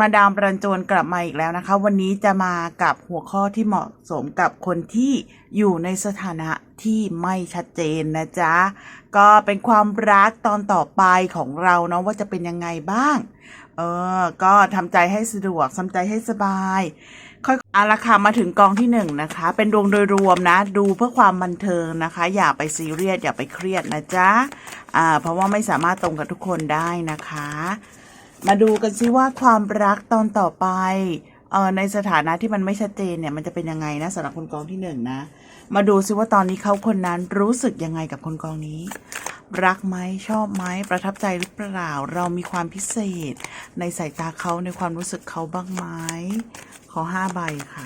มาดามรันจวนกลับมาอีกแล้วนะคะ วันนี้จะมากับหัวข้อที่เหมาะสมกับคนที่อยู่ในสถานะที่ไม่ชัดเจนนะจ๊ะ ก็เป็นความรักตอนต่อไปของเราเนาะว่าจะเป็นยังไงบ้าง เออ ก็ทำใจให้สะดวกทำใจให้สบายค่อยอาละค่ะมาถึงกองที่หนึ่งนะคะ เป็นดวงโดยรวมนะ ดูเพื่อความบันเทิงนะคะ อย่าไปซีเรียสอย่าไปเครียดนะจ๊ะอ่าเพราะว่าไม่สามารถตรงกับทุกคนได้นะคะ มาดูกันซิว่าความรักตอนต่อไปเออในสถานะที่มันไม่ชัดเจนเนี่ยมันจะเป็นยังไงนะสำหรับคนกองที่หนึ่งนะ มาดูซิว่าตอนนี้เขาคนนั้นรู้สึกยังไงกับคนกองนี้ รักไหมชอบไหมประทับใจหรือเปล่า เรามีความพิเศษ ในสายตาเขาในความรู้สึกเขาบ้างไหมขอห้าใบค่ะ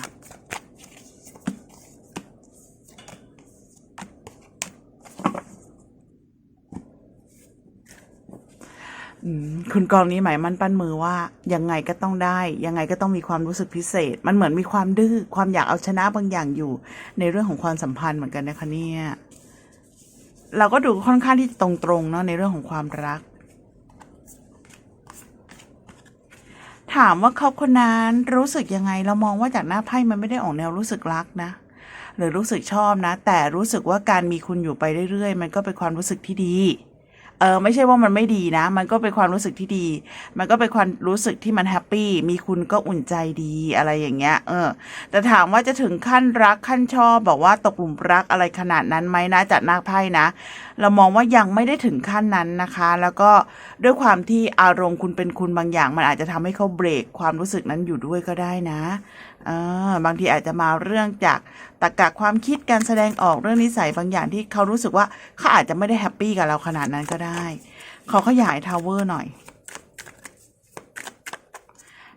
คุณกองนี้หมายมั่นปั้นมือว่ายังไงก็ต้องได้ ยังไงก็ต้องมีความรู้สึกพิเศษ มันเหมือนมีความดื้อความอยากเอาชนะบางอย่างอยู่ ในเรื่องของความสัมพันธ์เหมือนกันนะคะเนี่ยเราก็ดูค่อนข้างที่ตรงๆเนาะในเรื่องของความรัก ถามว่าเขาคนนั้นรู้สึกยังไง เรามองว่าจากหน้าไพ่มันไม่ได้ออกแนวรู้สึกรักนะหรือรู้สึกชอบนะ แต่รู้สึกว่าการมีคุณอยู่ไปเรื่อยๆ มันก็เป็นความรู้สึกที่ดี เออไม่ใช่ว่ามันไม่ดีนะ มันก็เป็นความรู้สึกที่ดี มันก็เป็นความรู้สึกที่มันแฮปปี้มีคุณก็อุ่นใจดีอะไรอย่างเงี้ยเออ แต่ถามว่าจะถึงขั้นรักขั้นชอบบอกว่าตกหลุมรักอะไรขนาดนั้นไหมนะจากน้าไพ่นะ เรามองว่ายังไม่ได้ถึงขั้นนั้นนะคะ แล้วก็ด้วยความที่อารมณ์คุณเป็นคุณบางอย่าง มันอาจจะทำให้เขาเบรกความรู้สึกนั้นอยู่ด้วยก็ได้นะ บางทีอาจจะมาเรื่องจากตรรกะความคิดการแสดงออกเรื่องนิสัยบางอย่างที่เขารู้สึกว่าเขาอาจจะไม่ได้แฮปปี้กับเราขนาดนั้นก็ได้เขาขยายทาวเวอร์หน่อย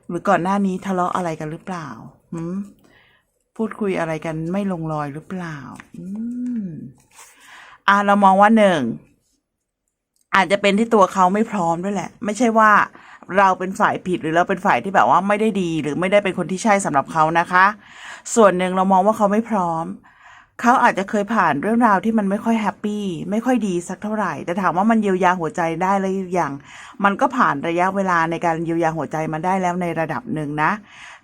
หรือก่อนหน้านี้ทะเลาะอะไรกันหรือเปล่าหืมพูดคุยอะไรกันไม่ลงรอยหรือเปล่า อืมอะเรามองว่าหนึ่งอาจจะเป็นที่ตัวเขาไม่พร้อมด้วยแหละ ไม่ใช่ว่า เราเป็นฝ่ายผิดหรือเราเป็นฝ่ายที่แบบว่าไม่ได้ดี หรือไม่ได้เป็นคนที่ใช่สำหรับเขานะคะ ส่วนหนึ่งเรามองว่าเขาไม่พร้อมเขาอาจจะเคยผ่านเรื่องราวที่มันไม่ค่อยแฮปปี้ไม่ค่อยดีสักเท่าไหร่ แต่ถามว่ามันเยียวยาหัวใจได้หรือยังมันก็ผ่านระยะเวลาในการเยียวยาหัวใจมาได้แล้วในระดับหนึ่งนะ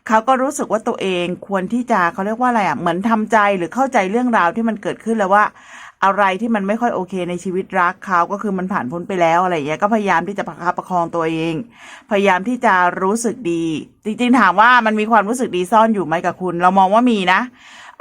เขาก็รู้สึกว่าตัวเองควรที่จะเขาเรียกว่าอะไรอะเหมือนทำใจหรือเข้าใจเรื่องราวที่มันเกิดขึ้นแล้วว่า อะไรที่มันไม่ค่อยโอเคในชีวิตรักเขาก็คือมันผ่านพ้นไปแล้วอะไรอย่างเงี้ยก็พยายามที่จะประคับประคองตัวเอง พยายามที่จะรู้สึกดี จริงๆถามว่ามันมีความรู้สึกดีซ่อนอยู่ไหมกับคุณ เรามองว่ามีนะ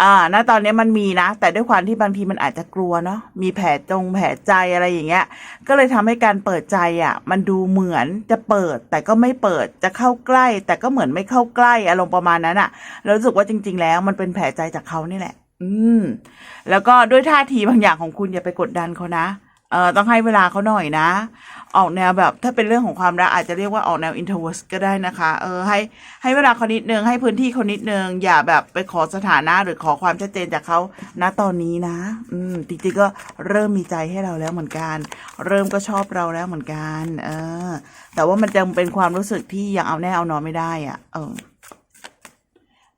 อ่าณตอนนี้มันมีนะ แต่ด้วยความที่บางทีมันอาจจะกลัวเนาะ มีแผลจงแผลใจอะไรอย่างเงี้ย ก็เลยทำให้การเปิดใจอะ มันดูเหมือนจะเปิด แต่ก็ไม่เปิด จะเข้าใกล้ แต่ก็เหมือนไม่เข้าใกล้ อารมณ์ประมาณนั้นอะแล้วรู้สึกว่าจริง ๆ แล้วมันเป็นแผลใจจากเขานี่แหละ อืม แล้วก็ด้วยท่าทีบางอย่างของคุณอย่าไปกดดันเขานะ เอ่อต้องให้เวลาเขาหน่อยนะ ออกแนวแบบถ้าเป็นเรื่องของความรักอาจจะเรียกว่าออกแนว introvert ก็ได้นะคะ เออให้ให้เวลาเขานิดนึงให้พื้นที่เขานิดนึงอย่าแบบไปขอสถานะหรือขอความชัดเจนจากเขาณตอนนี้นะ อืมจริงๆก็เริ่มมีใจให้เราแล้วเหมือนกัน เริ่มก็ชอบเราแล้วเหมือนกัน เออ แต่ว่ามันจะเป็นความรู้สึกที่ยังเอาแน่เอานอนไม่ได้อะ เออ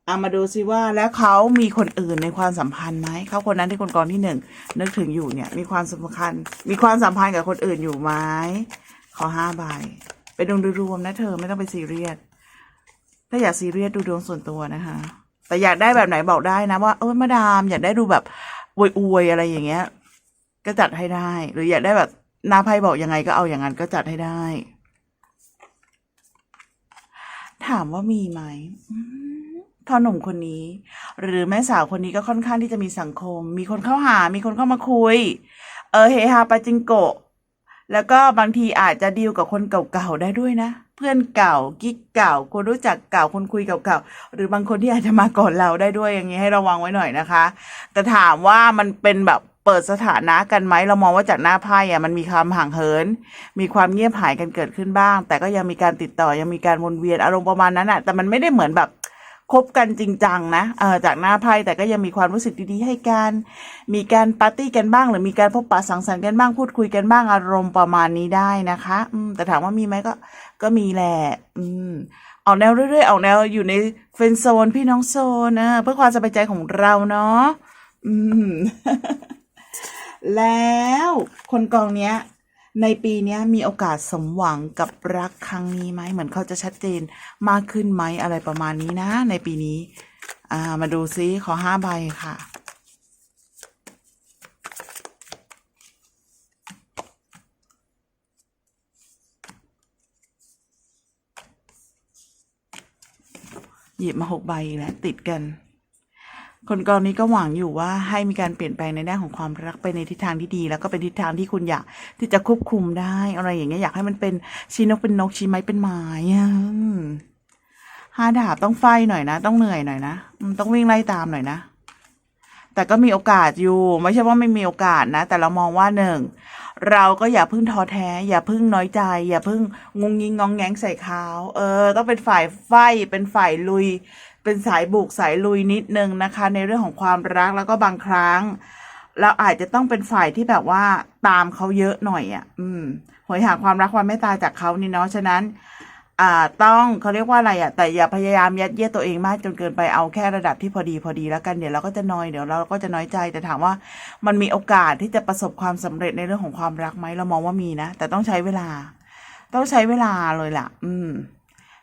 เอามาดูซิว่าแล้วเขามีคนอื่นในความสัมพันธ์ไหมเขาคนนั้นที่คนกองที่หนึ่งนึกถึงอยู่เนี่ยมีความสำคัญ มีความสัมพันธ์กับคนอื่นอยู่ไหมขอห้าใบไปดูรวมนะเธอไม่ต้องไปซีเรียสถ้าอยากซีเรียสดูดวงส่วนตัวนะคะ แต่อยากได้แบบไหนบอกได้นะว่าเออมาดามอยากได้ดูแบบอวยๆอะไรอย่างเงี้ย ก็จัดให้ได้ หรืออยากได้แบบนาไพ่บอกยังไงก็เอาอย่างนั้นก็จัดให้ได้ ถามว่ามีไหม อืมพ่อหนุ่มคนนี้ หรือแม่สาวคนนี้ก็ค่อนข้างที่จะมีสังคม มีคนเข้าหา มีคนเข้ามาคุย เออเฮฮาปาจิงโกะ แล้วก็บางทีอาจจะดีลกับคนเก่าๆได้ด้วยนะ เพื่อนเก่ากิ๊กเก่า คนรู้จักเก่าคนคุยเก่าๆ หรือบางคนที่อาจจะมาก่อนเราได้ด้วยอย่างนี้ให้ระวังไว้หน่อยนะคะ แต่ถามว่ามันเป็นแบบเปิดสถานะกันไหมเรามองว่าจากหน้าไพ่อะมันมีความห่างเหิน มีความเงียบหายกันเกิดขึ้นบ้าง แต่ก็ยังมีการติดต่อยังมีการวนเวียนอารมณ์ประมาณนั้นอะแต่มันไม่ได้เหมือนแบบ คบกันจริงจังนะเออจากหน้าไพ่แต่ก็ยังมีความรู้สึกดีๆให้กันมีการปาร์ตี้กันบ้าง หรือมีการพบปะสังสรรค์กันบ้างพูดคุยกันบ้างอารมณ์ประมาณนี้ได้นะคะอืมแต่ถามว่ามีไหมก็ ก็มีแหละอืมออกแนวเรื่อยๆออกแนวอยู่ในเฟนโซนพี่น้องโซนนะเพื่อความสบายใจของเราเนาะอืม แล้วคนกองเนี้ย ในปีนี้มีโอกาสสมหวังกับรักครั้งนี้ไหมเหมือนเขาจะชัดเจนมากขึ้นไหมอะไรประมาณนี้นะ ในปีนี้อ่ามาดูซิขอห้าใบค่ะหยิบมาหกใบแล้วติดกัน คนกองนี้ก็หวังอยู่ว่าให้มีการเปลี่ยนแปลงในด้านของความรักไปในทิศทางที่ดี แล้วก็เป็นทิศทางที่คุณอยากที่จะควบคุมได้ อะไรอย่างเงี้ยอยากให้มันเป็นชีนกเป็นนกชีไม้เป็นไม้อะอืมห้าดาบต้องไฟหน่อยนะ ต้องเหนื่อยหน่อยนะต้องวิ่งไล่ตามหน่อยนะแต่ก็มีโอกาสอยู่ ไม่ใช่ว่าไม่มีโอกาสนะ แต่เรามองว่าหนึ่งเราก็อย่าพึ่งท้อแท้ อย่าพึ่งน้อยใจ อย่าพึ่งงงงิงงองแงงใส่เขาเออ ต้องเป็นฝ่ายไฟเป็นฝ่ายลุย เป็นสายบุกสายลุยนิดนึงนะคะ ในเรื่องของความรักแล้วก็บางครั้ง เราอาจจะต้องเป็นฝ่ายที่แบบว่าตามเขาเยอะหน่อยอะ อืมหวยหาความรักความเมตตาจากเขานี่เนาะฉะนั้น อ่าต้องเขาเรียกว่าอะไรอะ แต่อย่าพยายามยัดเยียดตัวเองมากจนเกินไปเอาแค่ระดับที่พอดีพอดีแล้วกันเดี๋ยวเราก็จะน้อยเดี๋ยวเราก็จะน้อยใจแต่ถามว่า มันมีโอกาสที่จะประสบความสำเร็จในเรื่องของความรักไหมเรามองว่ามีนะแต่ต้องใช้เวลา ต้องใช้เวลาเลยล่ะ อืม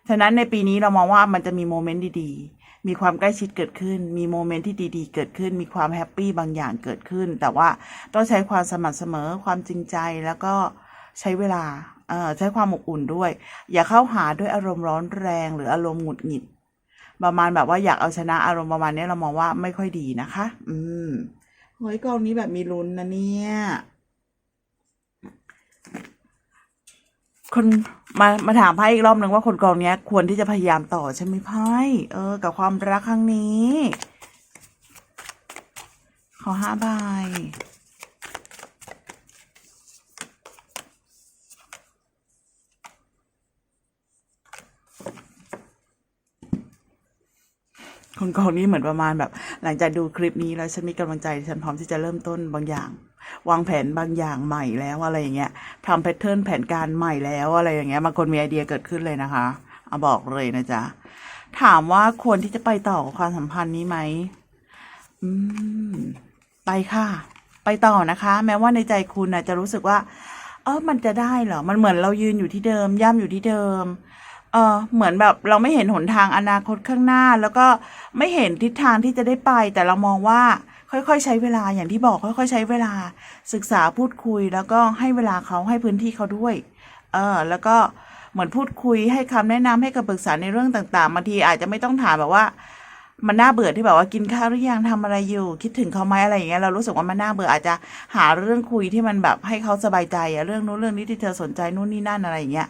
ฉะนั้นในปีนี้เรามองว่ามันจะมีโมเมนต์ดีๆ มีความใกล้ชิดเกิดขึ้น มีโมเมนต์ที่ดีๆ เกิดขึ้น มีความแฮปปี้บางอย่างเกิดขึ้น แต่ว่าต้องใช้ความสม่ำเสมอ ความจริงใจ แล้วก็ใช้เวลาเอ่อใช้ความอบอุ่นด้วย อย่าเข้าหาด้วยอารมณ์ร้อนแรง หรืออารมณ์หงุดหงิด ประมาณแบบว่าอยากเอาชนะอารมณ์ประมาณนี้เรามองว่าไม่ค่อยดีนะคะ อืมเฮ้ยกองนี้แบบมีลุ้นนะเนี่ย คน มามาถามไพ่อีกรอบหนึ่งว่าคนกองเนี้ย ควรที่จะพยายามต่อใช่ไหมไพ่เออ กับความรักครั้งนี้ ขอห้าใบคนกองนี้เหมือนประมาณแบบ หลังจากดูคลิปนี้แล้วฉันมีกำลังใจฉันพร้อมที่จะเริ่มต้นบางอย่าง วางแผนบางอย่างใหม่แล้วอะไรอย่างเงี้ยทำแพทเทิร์นแผนการใหม่แล้วอะไรอย่างเงี้ยบางคนมีไอเดียเกิดขึ้นเลยนะคะเอาบอกเลยนะจ๊ะถามว่าควรที่จะไปต่อความสัมพันธ์นี้ไหมอืมไปค่ะ ไปต่อนะคะ แม้ว่าในใจคุณนะจะรู้สึกว่า เออมันจะได้เหรอมันเหมือนเรายืนอยู่ที่เดิม ย่ำอยู่ที่เดิมเออเหมือนแบบเราไม่เห็นหนทางอนาคตข้างหน้า แล้วก็ไม่เห็นทิศทางที่จะได้ไป แต่เรามองว่า ค่อยๆ ใช้เวลาอย่างที่บอกค่อย ๆ ใช้เวลาศึกษาพูดคุย แล้วก็ให้เวลาเขาให้พื้นที่เขาด้วย เออแล้วก็เหมือนพูดคุยให้คำแนะนำให้คำปรึกษาในเรื่องต่างๆบางทีอาจจะไม่ต้องถามแบบว่ามันน่าเบื่อที่แบบว่ากินข้าวหรือยังทำอะไรอยู่ คิดถึงเขาไหมอะไรอย่างเงี้ยเรารู้สึกว่ามันน่าเบื่ออาจจะหาเรื่องคุยที่มันแบบให้เขาสบายใจอะเรื่องนู้นเรื่องนี้ที่เธอสนใจนู่นนี่นั่นอะไรอย่างเงี้ย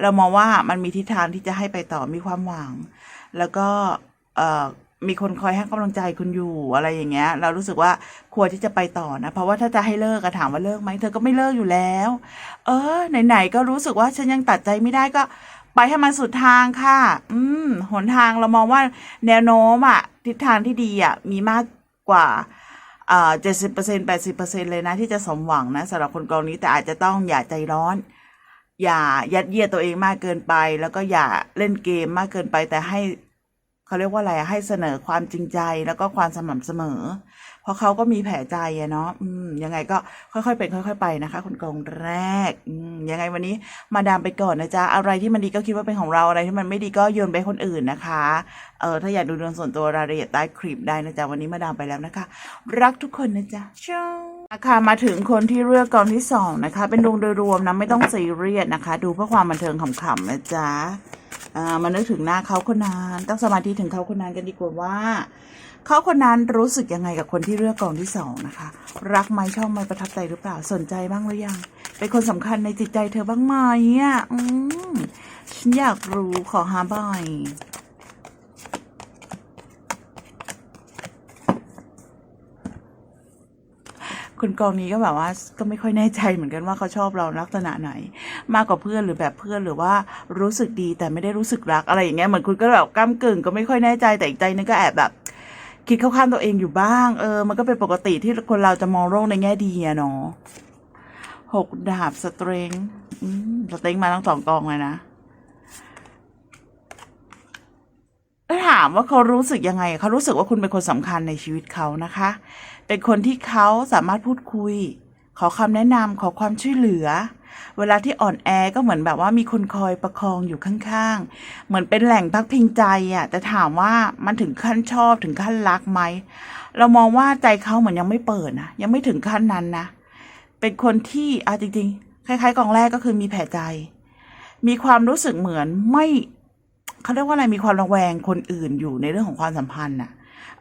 เรามองว่ามันมีทิศทางที่จะให้ไปต่อมีความหวัง แล้วก็เอ่อ มีคนคอยให้กำลังใจคุณอยู่อะไรอย่างเงี้ย เรารู้สึกว่าควรที่จะไปต่อนะ เพราะว่าถ้าจะให้เลิกอะถามว่าเลิกไหมเธอก็ไม่เลิกอยู่แล้ว เออ ไหนๆก็รู้สึกว่าฉันยังตัดใจไม่ได้ก็ไปให้มันสุดทางค่ะ อืม หนทางเรามองว่าแนวโน้มอะทิศทางที่ดีอะมีมากกว่าอ่าเจ็ดสิบเปอร์เซ็นแปดสิบเปอร์เซ็นเลยนะ ที่จะสมหวังนะสำหรับคนกองนี้แต่อาจจะต้องอย่าใจร้อน อย่ายัดเยียดตัวเองมากเกินไป แล้วก็อย่าเล่นเกมมากเกินไปแต่ให้ เขาเรียกว่าอะไรให้เสนอความจริงใจแล้วก็ความสม่ำเสมอ เพราะเขาก็มีแผลใจอะเนาะอืมยังไงก็ค่อยๆเป็นค่อย ๆ ไปนะคะคนกองแรกอืมยังไงวันนี้มาดามไปก่อนนะจ๊ะอะไรที่มันดีก็คิดว่าเป็นของเราอะไรที่มันไม่ดีก็โยนไปคนอื่นนะคะเออถ้าอยากดูดวงส่วนตัวรายละเอียดใต้คลิปได้นะจ๊ะวันนี้มาดามไปแล้วนะคะ รักทุกคนนะจ๊ะช้าค่ะมาถึงคนที่เลือกกองที่สองนะคะ เป็นดวงโดยรวมนะ ไม่ต้องซีเรียสนะคะ ดูเพื่อความบันเทิงขำๆนะจ๊ะ มานึกถึงหน้าเขาคนนั้น ตั้งสมาธิถึงเขาคนนั้นกันดีกว่าว่าเขาคนนั้นรู้สึกยังไงกับคนที่เลือกกองที่สองนะคะ รักไหมชอบไหมประทับใจหรือเปล่าสนใจบ้างหรือยัง เป็นคนสำคัญในจิตใจเธอบ้างไหมอะอืมฉันอยากรู้ขอหาบ่อยคนกองนี้ก็แบบว่าก็ไม่ค่อยแน่ใจเหมือนกันว่าเขาชอบเราลักษณะไหน มากกว่าเพื่อนหรือแบบเพื่อนหรือว่ารู้สึกดีแต่ไม่ได้รู้สึกรักอะไรอย่างเงี้ยเหมือนคุณก็แบบก้ามกึ่งก็ไม่ค่อยแน่ใจแต่อีกใจนึงก็แอบแบบ คิดเข้าข้างตัวเองอยู่บ้าง เออ มันก็เป็นปกติที่คนเราจะมองโลกในแง่ดีอะเนาะหกดาบสเตรงสเตรงมาทั้งสองกองเลยนะถ้าถามว่าเขารู้สึกยังไง เขารู้สึกว่าคุณเป็นคนสำคัญในชีวิตเขานะคะ เป็นคนที่เขาสามารถพูดคุย ขอคำแนะนำขอความช่วยเหลือ เวลาที่อ่อนแอก็เหมือนแบบว่ามีคนคอยประคองอยู่ข้างๆ เหมือนเป็นแหล่งพักพิงใจอะแต่ถามว่ามันถึงขั้นชอบถึงขั้นรักไหม เรามองว่าใจเขาเหมือนยังไม่เปิดนะยังไม่ถึงขั้นนั้นนะ เป็นคนที่อะจริงๆ คล้ายๆกองแรกก็คือมีแผลใจ มีความรู้สึกเหมือนไม่เขาเรียกว่าอะไรมีความระแวงคนอื่นอยู่ในเรื่องของความสัมพันธ์น่ะ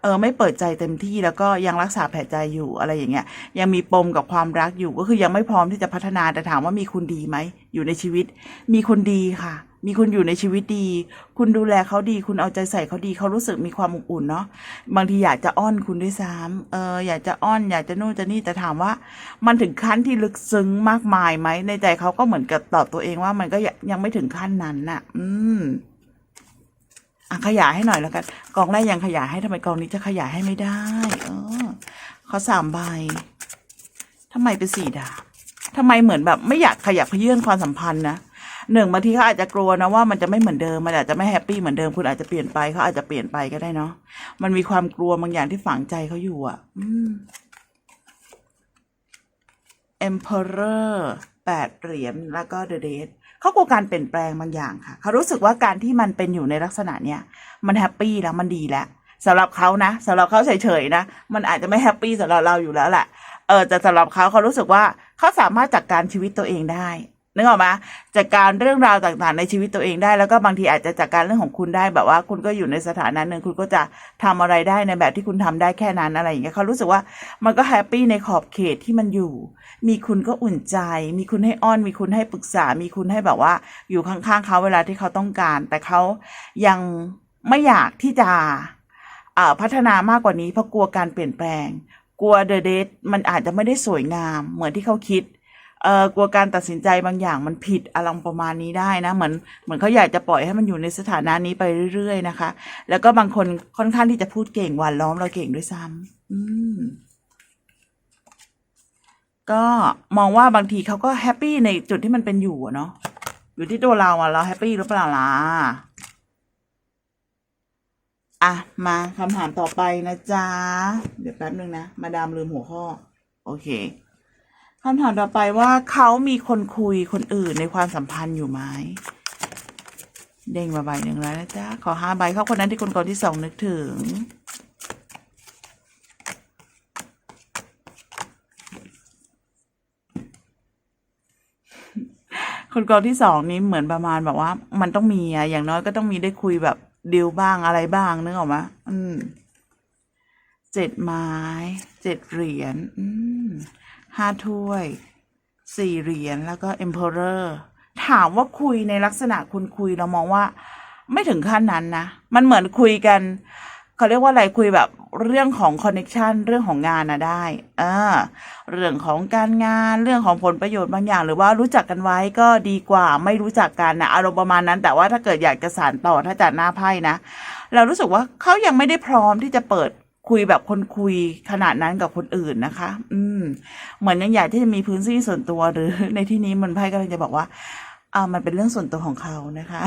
เออไม่เปิดใจเต็มที่แล้วก็ยังรักษาแผลใจอยู่อะไรอย่างเงี้ยยังมีปมกับความรักอยู่ก็คือยังไม่พร้อมที่จะพัฒนาแต่ถามว่ามีคุณดีไหมอยู่ในชีวิต มีคนดีค่ะ มีคุณอยู่ในชีวิตดี คุณดูแลเขาดี คุณเอาใจใส่เขาดีเขารู้สึกมีความอบอุ่นเนาะบางทีอยากจะอ้อนคุณด้วยซ้ำเอออยากจะอ้อน อยากจะนู่นจะนี่แต่ถามว่า มันถึงขั้นที่ลึกซึ้งมากมายไหมในใจเขาก็เหมือนกับตอบตัวเองว่ามันก็ยังยังไม่ถึงขั้นนั้นน่ะ อืม อะขยายให้หน่อยแล้วกันกองแรกยังขยายให้ทำไมกองนี้จะขยายให้ไม่ได้ เออเขาสามใบทำไมเป็นสี่ดาบทำไมเหมือนแบบไม่อยากขยับเขยื่นความสัมพันธ์นะหนึ่งบางทีเขาอาจจะกลัวนะว่ามันจะไม่เหมือนเดิมมันอาจจะไม่แฮปปี้เหมือนเดิมคุณอาจจะเปลี่ยนไปเขาอาจจะเปลี่ยนไปก็ได้เนาะมันมีความกลัวบางอย่างที่ฝังใจเขาอยู่อะ อืม Emperor แปดเหรียญแล้วก็ The Date เขากลัวการเปลี่ยนแปลงบางอย่างค่ะ เขารู้สึกว่าการที่มันเป็นอยู่ในลักษณะเนี้ยมันแฮปปี้แล้วมันดีแล้วสำหรับเขานะสำหรับเขาเฉยๆนะ มันอาจจะไม่แฮปปี้สำหรับเราอยู่แล้วแหละเออแต่สำหรับเขาเขารู้สึกว่าเขาสามารถจัดการชีวิตตัวเองได้ นึกออกไหมจัดการเรื่องราวต่างๆในชีวิตตัวเองได้ แล้วก็บางทีอาจจะจัดการเรื่องของคุณได้แบบว่า คุณก็อยู่ในสถานะหนึ่งคุณก็จะทำอะไรได้ในแบบที่คุณทำได้แค่นั้นอะไรอย่างเงี้ยเขารู้สึกว่ามันก็แฮปปี้ในขอบเขตที่มันอยู่ มีคุณก็อุ่นใจ มีคุณให้อ้อน มีคุณให้ปรึกษา มีคุณให้แบบว่า อยู่ข้างๆเขาเวลาที่เขาต้องการ แต่เขายังไม่อยากที่จะพัฒนามากกว่านี้เพราะกลัวการเปลี่ยนแปลง กลัวเดอะเดทมันอาจจะไม่ได้สวยงาม เหมือนที่เขาคิด เออกลัวการตัดสินใจบางอย่างมันผิดอารมณ์ประมาณนี้ได้นะ เหมือนเหมือนเขาอยากจะปล่อยให้มันอยู่ในสถานะนี้ไปเรื่อยๆนะคะ แล้วก็บางคนค่อนข้างที่จะพูดเก่งหวานล้อมเราเก่งด้วยซ้ำอืมก็มองว่าบางทีเขาก็แฮปปี้ในจุดที่มันเป็นอยู่เนาะอยู่ที่ตัวเราอะเราแฮปปี้หรือเปล่าล่ะอะมาคำถามต่อไปนะจ๊ะ เดี๋ยวแป๊บนึงนะ มาดามลืมหัวข้อ โอเค คำถามต่อไปว่าเขามีคนคุยคนอื่นในความสัมพันธ์อยู่ไหมเด้งมาใบหนึ่งแล้วนะจ๊ะขอห้าใบเขาคนนั้นที่คนก่อนที่สองนึกถึง คนกองที่สองนี้เหมือนประมาณแบบว่า มันต้องมีอะอย่างน้อยก็ต้องมีได้คุยแบบดีลบ้างอะไรบ้างนึกออกไหมอืมเจ็ดไม้เจ็ดเหรียญอืม ห้าถ้วยสี่เหรียญแล้วก็ emperor ถามว่าคุยในลักษณะคุณคุยเรามองว่า ไม่ถึงขั้นนั้นนะ มันเหมือนคุยกันเขาเรียกว่าอะไรคุยแบบเรื่องของคอนเน็ชันเรื่องของงานนะได้เออเรื่องของการงานเรื่องของผลประโยชน์บางอย่าง หรือว่ารู้จักกันไว้ก็ดีกว่า ไม่รู้จักกันนะอารมณ์ประมาณนั้น แต่ว่าถ้าเกิดอยากจะสานต่อถ้าจัดหน้าไพ่นะเรารู้สึกว่าเขายังไม่ได้พร้อมที่จะเปิด คุยแบบคนคุยขนาดนั้นกับคนอื่นนะคะ อืม เหมือนยังอยากที่จะมีพื้นที่ส่วนตัวหรือ ในที่นี้มันไพ่ก็เลยจะบอกว่าอ่ามันเป็นเรื่องส่วนตัวของเขานะคะ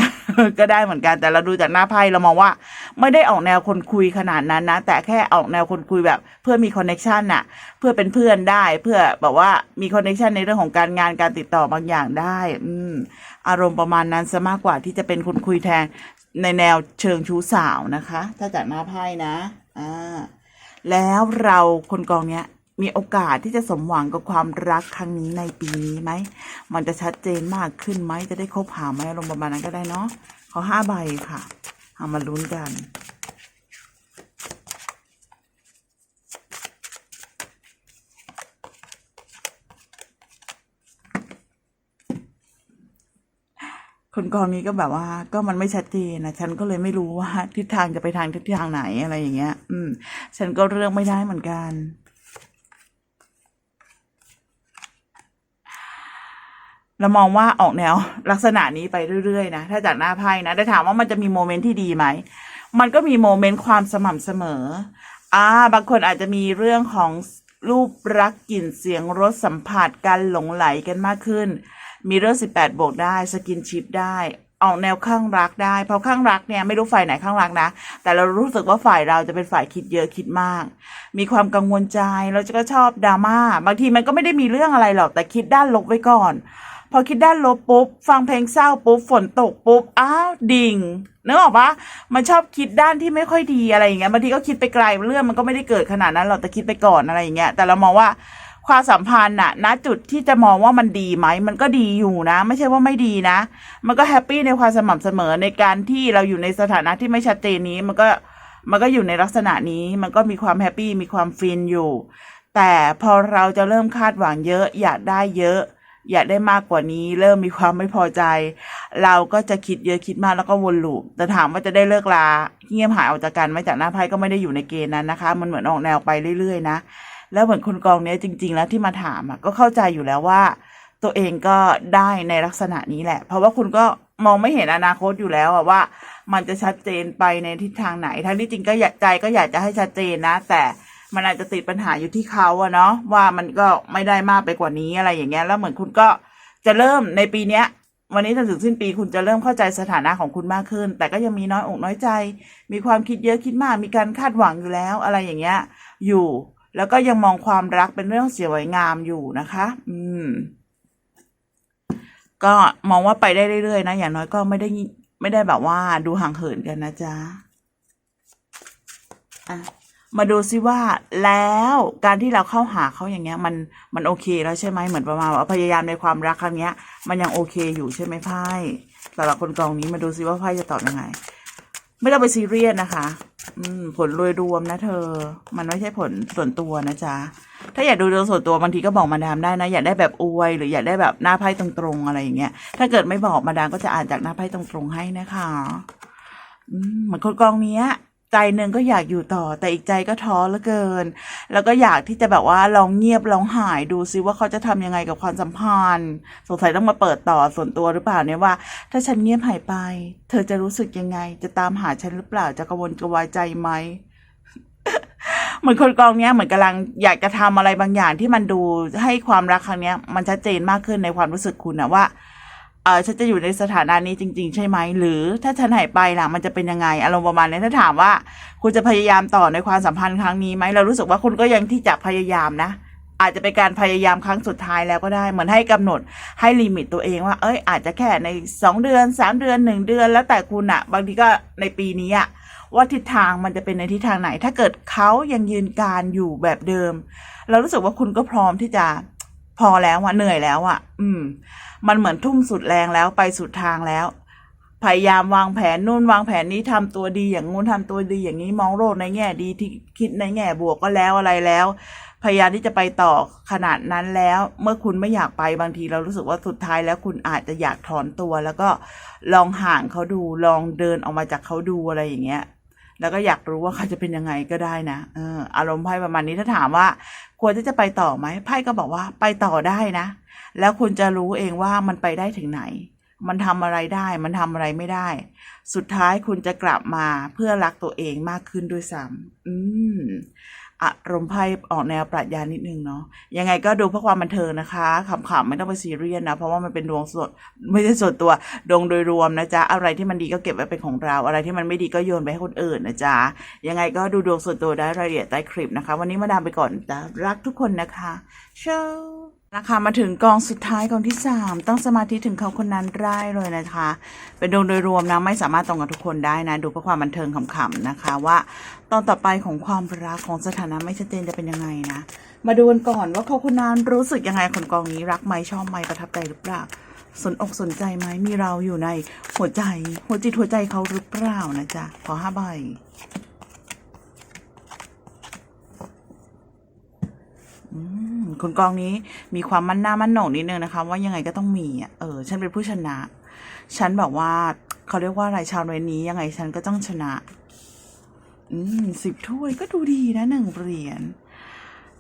ก็ได้เหมือนกันแต่เราดูจากหน้าไพ่เรามองว่า ไม่ได้ออกแนวคนคุยขนาดนั้นนะ แต่แค่ออกแนวคนคุยแบบเพื่อมีคอนเน็ชันน่ะ เพื่อเป็นเพื่อนได้ เพื่อแบบว่ามีคอนเน็ชันในเรื่องของการงานการติดต่อบางอย่างได้ อืม อารมณ์ประมาณนั้นซะมากกว่าที่จะเป็นคนคุยแทนในแนวเชิงชู้สาวนะคะ ถ้าจากหน้าไพ่นะ อ่าแล้วเราคนกองเนี้ยมีโอกาสที่จะสมหวังกับความรักครั้งนี้ในปีนี้ไหม มันจะชัดเจนมากขึ้นไหม จะได้คบหาไหมอารมณ์ประมาณนั้นก็ได้เนาะขอห้าใบค่ะ เอามาลุ้นกัน คนกองนี้ก็แบบว่า ก็มันไม่ชัดเจนนะฉันก็เลยไม่รู้ว่าทิศทางจะไปทางทิศทางไหนอะไรอย่างเงี้ย อืม ฉันก็เลือกไม่ได้เหมือนกัน เรามองว่าออกแนวลักษณะนี้ไปเรื่อยๆนะถ้าจากหน้าไพ่นะแต่ถามว่ามันจะมีโมเมนต์ที่ดีไหมมันก็มีโมเมนต์ความสม่ำเสมอ อ่า บางคนอาจจะมีเรื่องของรูปรักกลิ่นเสียงรสสัมผัสการหลงไหลกันมากขึ้น มีเรื่อง18บวกได้สกินชิปได้ออกแนวข้างรักได้ เพราะข้างรักเนี่ยไม่รู้ฝ่ายไหนข้างรักนะ แต่เรารู้สึกว่าฝ่ายเราจะเป็นฝ่ายคิดเยอะคิดมาก มีความกังวลใจเราจะก็ชอบดราม่าบางทีมันก็ไม่ได้มีเรื่องอะไรหรอกแต่คิดด้านลบไว้ก่อน พอคิดด้านลบปุ๊บ ฟังเพลงเศร้าปุ๊บฝนตกปุ๊บอ้าวดิ่งนึกออกปะมันชอบคิดด้านที่ไม่ค่อยดีอะไรอย่างเงี้ยบางทีก็คิดไปไกลเรื่องมันก็ไม่ได้เกิดขนาดนั้นหรอกแต่คิดไปก่อนอะไรอย่างเงี้ยแต่เรามองว่า ความสัมพันธ์น่ะณจุดที่จะมองว่ามันดีไหม มันก็ดีอยู่นะ ไม่ใช่ว่าไม่ดีนะ มันก็แฮปปี้ในความสม่ำเสมอในการที่เราอยู่ในสถานะที่ไม่ชัดเจนนี้ มันก็มันก็อยู่ในลักษณะนี้ มันก็มีความแฮปปี้มีความฟินอยู่ แต่พอเราจะเริ่มคาดหวังเยอะ อยากได้เยอะ อยากได้มากกว่านี้ เริ่มมีความไม่พอใจ เราก็จะคิดเยอะคิดมากแล้วก็วนลูปแต่ถามว่าจะได้เลิกลาเงียบหายออกจากกันไหม่จากหน้าไพ่ก็ไม่ได้อยู่ในเกณฑ์นั้นนะคะ มันเหมือนออกแนวไปเรื่อยๆนะ แล้วเหมือนคนกองเนี้ยจริง ๆ แล้วที่มาถามอะก็เข้าใจอยู่แล้วว่า ตัวเองก็ได้ในลักษณะนี้แหละ เพราะว่าคุณก็มองไม่เห็นอนาคตอยู่แล้วอะว่า มันจะชัดเจนไปในทิศทางไหนทั้งที่จริงก็อยากใจก็อยากจะให้ชัดเจนนะ แต่มันอาจจะติดปัญหาอยู่ที่เขาอะเนาะว่ามันก็ไม่ได้มากไปกว่านี้อะไรอย่างเงี้ยแล้วเหมือนคุณก็จะเริ่มในปีเนี้ย วันนี้จนถึงสิ้นปีคุณจะเริ่มเข้าใจสถานะของคุณมากขึ้น แต่ก็ยังมีน้อยอกน้อยใจ มีความคิดเยอะคิดมากมีการคาดหวังอยู่แล้วอะไรอย่างเงี้ย อยู่ แล้วก็ยังมองความรักเป็นเรื่องสวยงามอยู่นะคะ อืม ก็มองว่าไปได้เรื่อยๆนะ อย่างน้อยก็ไม่ได้ไม่ได้แบบว่าดูห่างเหินกันนะจ๊ะอะมาดูซิว่าแล้วการที่เราเข้าหาเขาอย่างเงี้ย มันมันโอเคแล้วใช่ไหมเหมือนประมาณว่าพยายามในความรักครั้งเนี้ย มันยังโอเคอยู่ใช่ไหมไพ่สำหรับคนกองนี้มาดูซิว่าไพ่จะตอบยังไง ไม่ต้องไปซีเรียสนะคะ อืม ผลโดยรวมนะ เธอ มันไม่ใช่ผลส่วนตัวนะจ๊ะ ถ้าอยากดูดวงส่วนตัวบางทีก็บอกมาดามได้นะ อยากได้แบบอวยหรืออยากได้แบบหน้าไพ่ตรงๆอะไรอย่างเงี้ย ถ้าเกิดไม่บอกมาดามก็จะอ่านจากหน้าไพ่ตรงๆให้นะคะ อืมเหมือนคนกองเนี้ย ใจหนึ่งก็อยากอยู่ต่อ แต่อีกใจก็ท้อเหลือเกิน แล้วก็อยากที่จะแบบว่าลองเงียบลองหายดูซิว่าเขาจะทำยังไงกับความสัมพันธ์ สงสัยต้องมาเปิดต่อส่วนตัวหรือเปล่าเนี่ยว่า ถ้าฉันเงียบหายไป เธอจะรู้สึกยังไง จะตามหาฉันหรือเปล่าจะกระวนกระวายใจไหมเหมือนคนกองเนี้ยเหมือนกำลังอยากจะทำอะไรบางอย่างที่มันดูให้ความรักครั้งเนี้ย มันชัดเจนมากขึ้นในความรู้สึกคุณนะว่า ออฉันจะอยู่ในสถานะนี้จริง ๆ ใช่ไหม หรือถ้าฉันหายไปล่ะมันจะเป็นยังไง อารมณ์ประมาณนี้ถ้าถามว่า คุณจะพยายามต่อในความสัมพันธ์ครั้งนี้ไหมเรารู้สึกว่าคุณก็ยังที่จะพยายามนะ อาจจะเป็นการพยายามครั้งสุดท้ายแล้วก็ได้ เหมือนให้กำหนดให้ลิมิตตัวเองว่า เอ้ยอาจจะแค่ในสองเดือนสามเดือนหนึ่งเดือน แล้วแต่คุณอะบางทีก็ในปีนี้อะว่าทิศทางมันจะเป็นในทิศทางไหน ถ้าเกิดเขายังยืนการอยู่แบบเดิม เรารู้สึกว่าคุณก็พร้อมที่จะ พอแล้วอะเหนื่อยแล้วอะอืม มันเหมือนทุ่มสุดแรงแล้วไปสุดทางแล้ว พยายามวางแผนนู่นวางแผนนี้ทำตัวดีอย่างงู้นทำตัวดีอย่างนี้มองโลกในแง่ดีที่คิดในแง่บวกก็แล้วอะไรแล้ว พยายามที่จะไปต่อขนาดนั้นแล้ว เมื่อคุณไม่อยากไปบางทีเรารู้สึกว่าสุดท้ายแล้วคุณอาจจะอยากถอนตัว แล้วก็ลองห่างเขาดูลองเดินออกมาจากเขาดูอะไรอย่างเงี้ยแล้วก็อยากรู้ว่าเขาจะเป็นยังไงก็ได้นะเอออารมณ์ไพ่ประมาณนี้ถ้าถามว่า ควรที่จะไปต่อไหมไพ่ก็บอกว่าไปต่อได้นะ แล้วคุณจะรู้เองว่ามันไปได้ถึงไหน มันทำอะไรได้ มันทำอะไรไม่ได้ สุดท้ายคุณจะกลับมาเพื่อรักตัวเองมากขึ้นด้วยซ้ำอืม อารมณ์ไพ่ออกแนวปรัชญานิดนึงเนาะยังไงก็ดูเพื่อความบันเทิงนะคะขำๆไม่ต้องไปซีเรียสนะ เพราะว่ามันเป็นดวงส่วนไม่ใช่ส่วนตัวดวงโดยรวมนะจ๊ะอะไรที่มันดีก็เก็บไว้เป็นของเรา อะไรที่มันไม่ดีก็โยนไปให้คนอื่นนะจ๊ะยังไงก็ดูดวงส่วนตัวได้รายละเอียดใต้คลิปนะคะ วันนี้มาดามไปก่อนจ้ะรักทุกคนนะคะเชิญนะคะมาถึงกองสุดท้ายกองที่สามต้องสมาธิถึงเขาคนนั้นได้เลยนะคะ เป็นดวงโดยรวมนะไม่สามารถตรงกับทุกคนได้นะ ดูเพื่อความบันเทิงขำๆนะคะ ว่าตอนต่อไปของความรักของสถานะไม่ชัดเจนจะเป็นยังไงนะ มาดูกันก่อนว่าเขาคนนั้นรู้สึกยังไงคนกองนี้รักไหมชอบไหมประทับใจหรือเปล่าสนอกสนใจไหมมีเราอยู่ในหัวใจ หัวจิตหัวใจเขาหรือเปล่านะจ๊ะขอห้าใบ อืม คนกองนี้มีความมั่นหน้ามั่นหนงนิดนึงนะคะ ว่ายังไงก็ต้องมีอะเออ ฉันเป็นผู้ชนะ ฉันแบบว่าเขาเรียกว่าอะไรชาวเรนนี้ยังไงฉันก็ต้องชนะ อืมสิบถ้วยก็ดูดีนะหนึ่งเหรียญ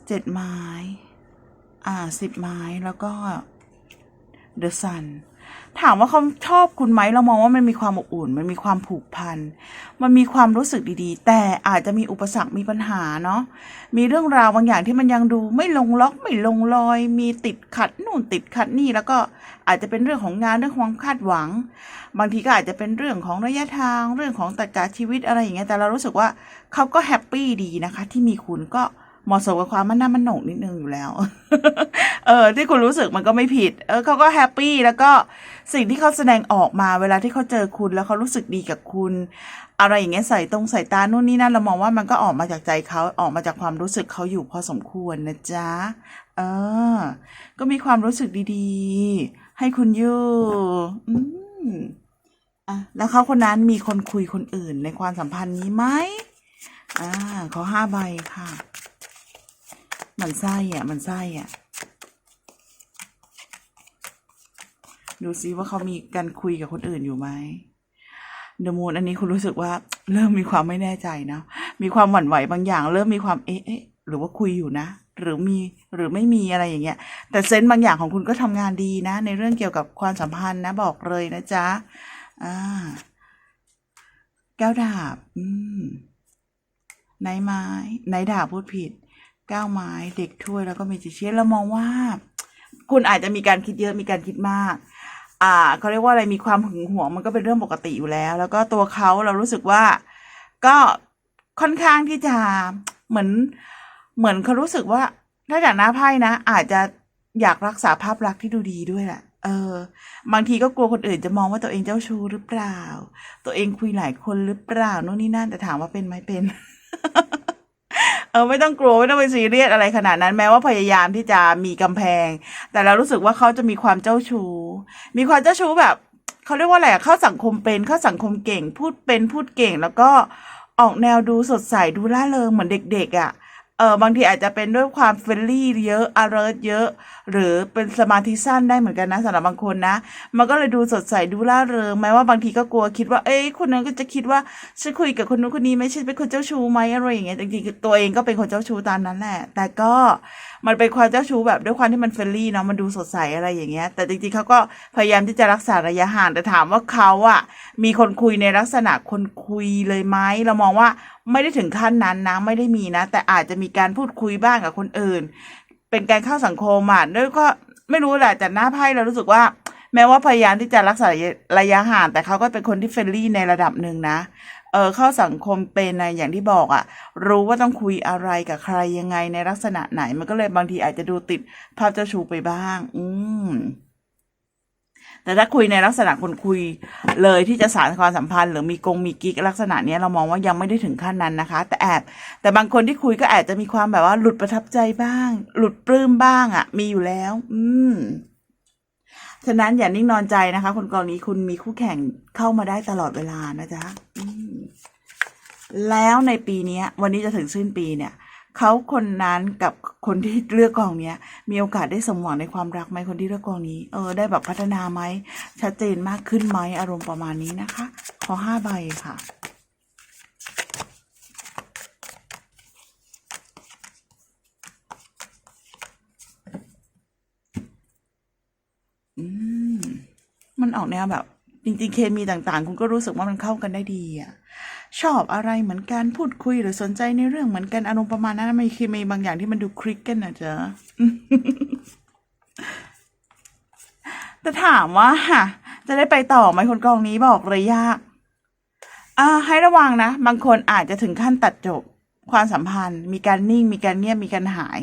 เจ็ดไม้ อ่าสิบไม้แล้วก็เดอะซัน ถามว่าเขาชอบคุณไหมเรามองว่ามันมีความอบอุ่น มันมีความผูกพัน มันมีความรู้สึกดีๆ แต่อาจจะมีอุปสรรคมีปัญหาเนาะมีเรื่องราวบางอย่างที่มันยังดูไม่ลงล็อกไม่ลงรอย มีติดขัดนู่นติดขัดนี่แล้วก็อาจจะเป็นเรื่องของงานเรื่องความคาดหวัง บางทีก็อาจจะเป็นเรื่องของระยะทางเรื่องของตรรกะชีวิตอะไรอย่างเงี้ยแต่เรารู้สึกว่าเขาก็แฮปปี้ดีนะคะ ที่มีคุณก็ เหมาะสมกับความมันหน้ามันโหนกนิดนึงอยู่แล้ว เออ ที่คุณรู้สึกมันก็ไม่ผิด เออเขาก็แฮปปี้แล้วก็สิ่งที่เขาแสดงออกมาเวลาที่เขาเจอคุณแล้วเขารู้สึกดีกับคุณ อะไรอย่างเงี้ยใส่ตรงใส่ตานู่นนี่นั่นเรามองว่ามันก็ออกมาจากใจเขาออกมาจากความรู้สึกเขาอยู่พอสมควรนะจ๊ะ เออ ก็มีความรู้สึกดีๆ ให้คุณอยู่อืมอะแล้วเขาคนนั้นมีคนคุยคนอื่นในความสัมพันธ์นี้ไหมอ่าขอห้าใบค่ะ มันไส้อะหมันไส้อะ ดูซิว่าเขามีการคุยกับคนอื่นอยู่ไหมเดมูนอันนี้คุณรู้สึกว่า เริ่มมีความไม่แน่ใจนะ มีความหวั่นไหวบางอย่าง เริ่มมีความเอ๊ะเอ๊ะหรือว่าคุยอยู่นะ หรือมีหรือไม่มีอะไรอย่างเงี้ย แต่เซนต์บางอย่างของคุณก็ทำงานดีนะ ในเรื่องเกี่ยวกับความสัมพันธ์นะ บอกเลยนะจ๊ะอ่าแก้วดาบ อืมไนไม้ไนดาบพูดผิด เก้าไม้เด็กถ้วยแล้วก็มีจิเชียนเรามองว่า คุณอาจจะมีการคิดเยอะมีการคิดมาก อ่าเขาเรียกว่าอะไรมีความหึงหวงมันก็เป็นเรื่องปกติอยู่แล้ว แล้วก็ตัวเขาเรารู้สึกว่า ก็ค่อนข้างที่จะเหมือนเหมือนเขารู้สึกว่าถ้าจากหน้าไพ่นะ อาจจะอยากรักษาภาพลักษณ์ที่ดูดีด้วยแหละเออ บางทีก็กลัวคนอื่นจะมองว่าตัวเองเจ้าชู้หรือเปล่า ตัวเองคุยหลายคนหรือเปล่านู่นนี่นั่นแต่ถามว่าเป็นไหมเป็น เออไม่ต้องกลัวไม่ต้องไปซีเรียสอะไรขนาดนั้นแม้ว่าพยายามที่จะมีกำแพง แต่เรารู้สึกว่าเขาจะมีความเจ้าชู้ มีความเจ้าชู้แบบเขาเรียกว่าอะไรเข้าสังคมเป็นเข้าสังคมเก่ง พูดเป็นพูดเก่งแล้วก็ออกแนวดูสดใสดูล่าเริงเหมือนเด็ก ๆอะ่ะ เออบางทีอาจจะเป็นด้วยความเฟรนลี่เยอะอารเรสเยอะ หรือเป็นสมาธิสั้นได้เหมือนกันนะสำหรับบางคนนะ มันก็เลยดูสดใสดูร่าเริงแม้ว่าบางทีก็กลัวคิดว่า เอ้ยคนนั้นก็จะคิดว่าฉันคุยกับคนนู้นคนนี้ไม่ใช่เป็นคนเจ้าชู้ไหมอะไรอย่างเงี้ยจริงๆตัวเองก็เป็นคนเจ้าชู้ตามนั้นแหละ แต่ก็มันเป็นความเจ้าชู้แบบด้วยความที่มันเฟรนลี่เนาะมันดูสดใสอะไรอย่างเงี้ย แต่จริงๆเขาก็พยายามที่จะรักษาระยะห่างแต่ถามว่าเขาอะมีคนคุยในลักษณะคนคุยเลยไหมเรามองว่าไม่ได้ถึงขั้นนั้นนะไม่ได้มีนะ แต่อาจจะมีการพูดคุยบ้างกับคนอื่น เป็นการเข้าสังคมอะด้วยก็ไม่รู้แหละแต่หน้าไพ่เรารู้สึกว่า แม้ว่าพยายามที่จะรักษาระยะห่างแต่เขาก็เป็นคนที่เฟรนลี่ในระดับหนึ่งนะ เออเข้าสังคมเป็นในอย่างที่บอกอะ่ะ รู้ว่าต้องคุยอะไรกับใครยังไงในลักษณะไหน มันก็เลยบางทีอาจจะดูติดภาพเจ้าชู้ไปบ้าง อืมแต่ถ้าคุยในลักษณะคนคุยเลยที่จะสารความสัมพันธ์ หรือมีกงมีกิ๊กลักษณะนี้เรามองว่ายังไม่ได้ถึงขั้นนั้นนะคะ แต่แอบแต่บางคนที่คุยก็อาจจะมีความแบบว่าหลุดประทับใจบ้าง หลุดปลื้มบ้างอะ่ะ มีอยู่แล้ว อืม ฉะนั้นอย่านิ่งนอนใจนะคะ คนกรณีคุณมีคู่แข่งเข้ามาได้ตลอดเวลานะจ๊ะแล้วในปีนี้วันนี้จะถึงสิ้นปีเนี่ยเขาคนนั้นกับคนที่เลือกกองเนี้ย มีโอกาสได้สมหวังในความรักไหมคนที่เลือกกองนี้เออได้แบบพัฒนาไหมชัดเจนมากขึ้นไหมอารมณ์ประมาณนี้นะคะ ขอห้าใบค่ะ มันออกแนวแบบ จริงๆ เคมีต่างๆ คุณก็รู้สึกว่ามันเข้ากันได้ดีอะชอบอะไรเหมือนกันพูดคุยหรือสนใจในเรื่องเหมือนกันอารมณ์ประมาณนั้นมันเคมีบางอย่างที่มันดูคลิกกันนะจ๊ะแต่ถามว่าจะได้ไปต่อไหมคนกองนี้บอกเลยยากอ่าให้ระวังนะ บางคนอาจจะถึงขั้นตัดจบความสัมพันธ์ มีการนิ่งมีการเงียบมีการหาย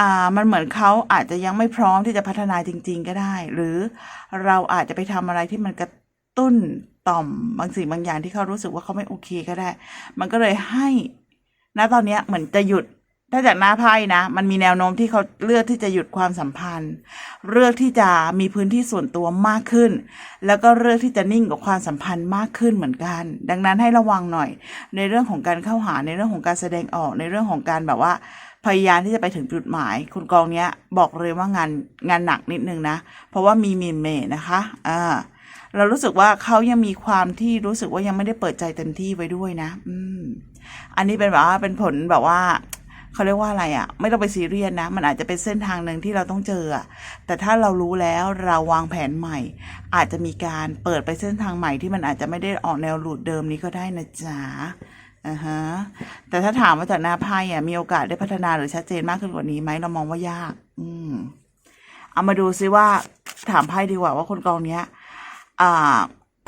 อ่ามันเหมือนเขาอาจจะยังไม่พร้อมที่จะพัฒนาจริง ๆ ก็ได้ หรือเราอาจจะไปทำอะไรที่มันกระตุ้นต่อมบางสิ่งบางอย่างที่เขารู้สึกว่าเขาไม่โอเคก็ได้ มันก็เลยให้ณตอนนี้เหมือนจะหยุดถ้าจากหน้าไพ่นะ มันมีแนวโน้มที่เขาเลือกที่จะหยุดความสัมพันธ์ เลือกที่จะมีพื้นที่ส่วนตัวมากขึ้น แล้วก็เลือกที่จะนิ่งกับความสัมพันธ์มากขึ้นเหมือนกัน ดังนั้นให้ระวังหน่อย ในเรื่องของการเข้าหาในเรื่องของการแสดงออกในเรื่องของการแบบว่า พยายามที่จะไปถึงจุดหมาย คุณกองเนี้ยบอกเลยว่างานงานหนักนิดนึงนะ เพราะว่ามีมีเมนะคะอ่าเรารู้สึกว่าเขายังมีความที่รู้สึกว่ายังไม่ได้เปิดใจเต็มที่ไว้ด้วยนะ อืม อันนี้เป็นแบบว่าเป็นผลแบบว่าเขาเรียกว่าอะไรอะ่ะ ไม่ต้องไปซีเรียสนะมันอาจจะเป็นเส้นทางหนึ่งที่เราต้องเจออะแต่ถ้าเรารู้แล้วเราวางแผนใหม่ อาจจะมีการเปิดไปเส้นทางใหม่ที่มันอาจจะไม่ได้ออกแนวหลุดเดิมนี้ก็ได้นะจ๊ะ อ่าฮะแต่ถ้าถามว่าจากหน้าไพ่อะมีโอกาสได้พัฒนาหรือชัดเจนมากขึ้นกว่านี้ไหมเรามองว่ายาก อืมเอามาดูซิว่าถามไพ่ดีกว่าว่าคนกองเนี้ย อ่า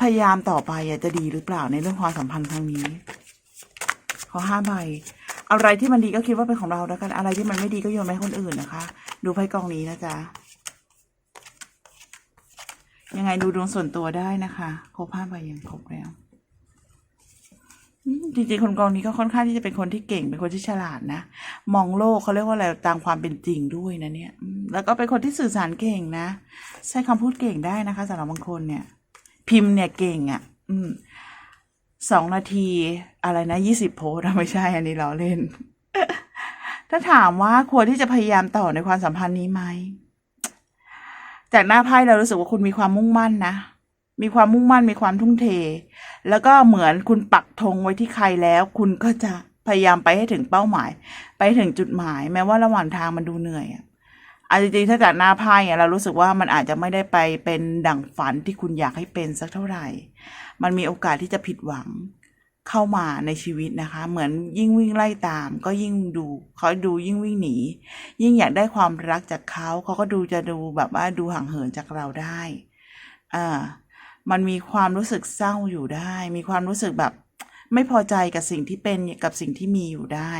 พยายามต่อไปอะจะดีหรือเปล่าในเรื่องความสัมพันธ์ครั้งนี้ขอห้าใบอะไรที่มันดีก็คิดว่าเป็นของเราแล้วกัน อะไรที่มันไม่ดีก็โยนให้คนอื่นนะคะ ดูไพ่กองนี้นะจ๊ะยังไงดูดวงส่วนตัวได้นะคะ ครบห้าใบยังครบแล้ว จริงๆคนกองนี้ก็ค่อนข้างที่จะเป็นคนที่เก่งเป็นคนที่ฉลาดนะ มองโลกเขาเรียกว่าอะไรตามความเป็นจริงด้วยนะเนี่ยแล้วก็เป็นคนที่สื่อสารเก่งนะ ใช้คำพูดเก่งได้นะคะสำหรับบางคนเนี่ย พิมพ์เนี่ยเก่งอะ่ะ อืมสองนาทีอะไรนะยี่สิบโพสไม่ใช่อันนี้ล้อเล่น ถ้าถามว่าควรที่จะพยายามต่อในความสัมพันธ์นี้ไหมจากหน้าไพ่เรารู้สึกว่าคุณมีความมุ่งมั่นนะ มีความมุ่งมั่นมีความทุ่มเท แล้วก็เหมือนคุณปักธงไว้ที่ใครแล้ว คุณก็จะพยายามไปให้ถึงเป้าหมาย ไปถึงจุดหมาย แม้ว่าระหว่างทางมันดูเหนื่อยอะอาจริงๆถ้าจากหน้าไพ่เรารู้สึกว่ามันอาจจะไม่ได้ไปเป็นดั่งฝันที่คุณอยากให้เป็นสักเท่าไหร่ มันมีโอกาสที่จะผิดหวังเข้ามาในชีวิตนะคะ เหมือนยิ่งวิ่งไล่ตาม ก็ยิ่งดูเขาดูยิ่งวิ่งหนี ยิ่งอยากได้ความรักจากเขาเขาก็ดูจะดูแบบว่าดูห่างเหินจากเราได้อ่า มันมีความรู้สึกเศร้าอยู่ได้ มีความรู้สึกแบบไม่พอใจกับสิ่งที่เป็นกับสิ่งที่มีอยู่ได้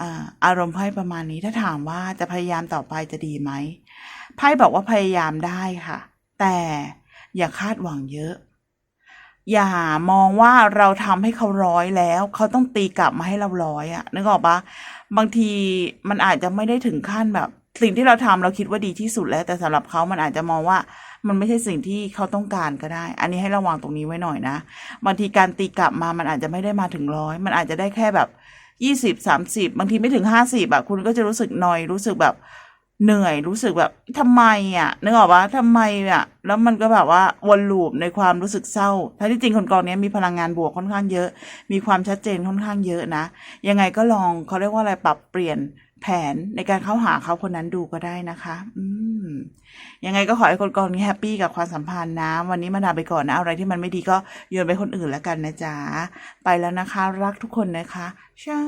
อาอารมณ์ไพ่ประมาณนี้ถ้าถามว่าจะพยายามต่อไปจะดีไหมไพ่บอกว่าพยายามได้ค่ะ แต่อย่าคาดหวังเยอะ อย่ามองว่าเราทำให้เขาร้อยแล้ว เขาต้องตีกลับมาให้เราร้อยอะนึกออกปะบางทีมันอาจจะไม่ได้ถึงขั้นแบบ สิ่งที่เราทำเราคิดว่าดีที่สุดแล้ว แต่สำหรับเขามันอาจจะมองว่า มันไม่ใช่สิ่งที่เขาต้องการก็ได้ อันนี้ให้ระวังตรงนี้ไว้หน่อยนะบางทีการตีกลับมามันอาจจะไม่ได้มาถึงร้อยมันอาจจะได้แค่แบบยี่สิบสามสิบบางทีไม่ถึงห้าสิบอะคุณก็จะรู้สึกนอยรู้สึกแบบเหนื่อยรู้สึกแบบทำไมอะนึกออกปะทำไมอะแล้วมันก็แบบว่าวนลูปในความรู้สึกเศร้าถ้าที่จริงคนกองนี้มีพลังงานบวกค่อนข้างเยอะ มีความชัดเจนค่อนข้างเยอะนะ ยังไงก็ลองเขาเรียกว่าอะไรปรับเปลี่ยน แผนในการเข้าหาเขาคนนั้นดูก็ได้นะคะ อืม ยังไงก็ขอให้คนกองนี้แฮปปี้กับความสัมพันธ์นะ วันนี้มาดาไปก่อนนะ อะไรที่มันไม่ดีก็โยนไปคนอื่นแล้วกันนะจ๊ะ ไปแล้วนะคะ รักทุกคนนะคะเช้า